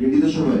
Ready তো সবাই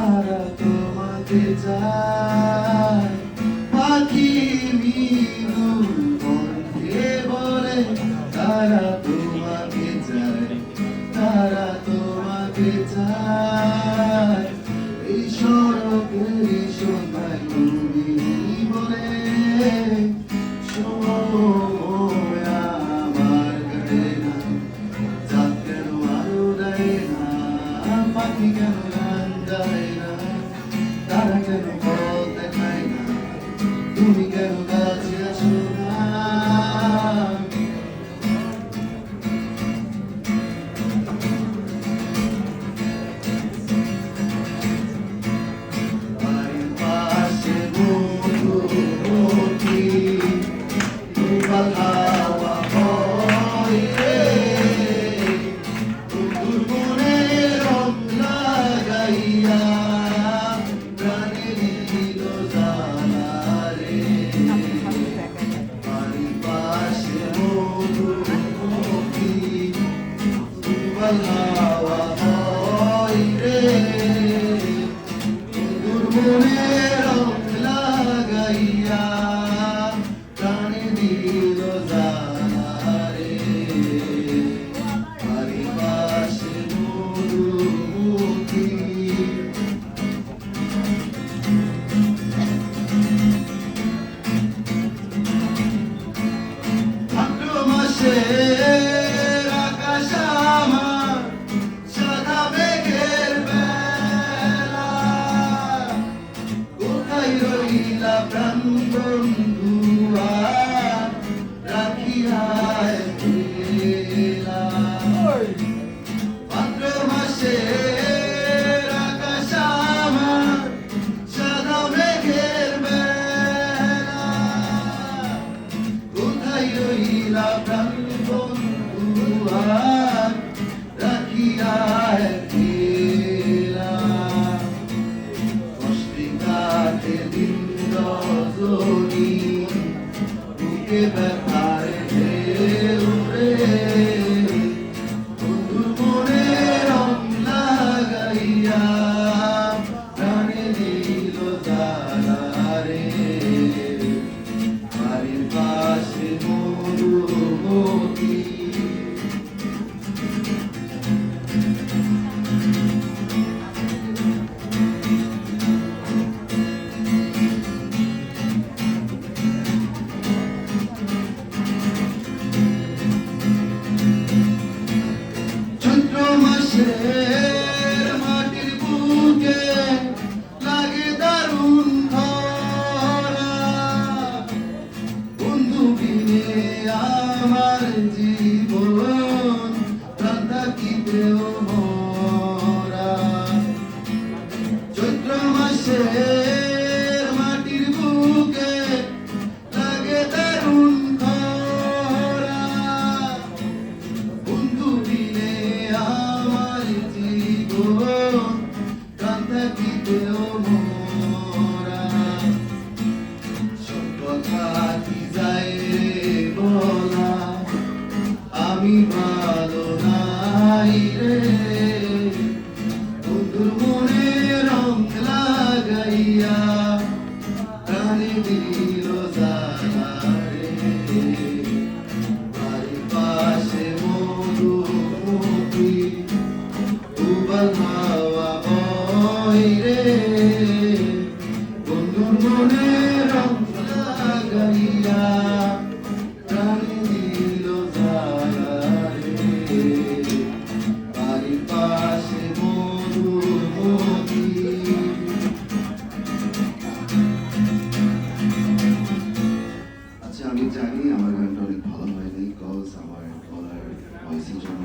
তারা তোমাকে যায় পাখি মিনু কণ্ঠে বলে তারা তোমাকে যায় তারা তোমাকে যায় Domingo da Yeah. I be? কোথা কি যায় বলা? আমি জানি আমার গানটা অনেক ভালো হয়নি কজ আমার গলার ভয়েসের জন্য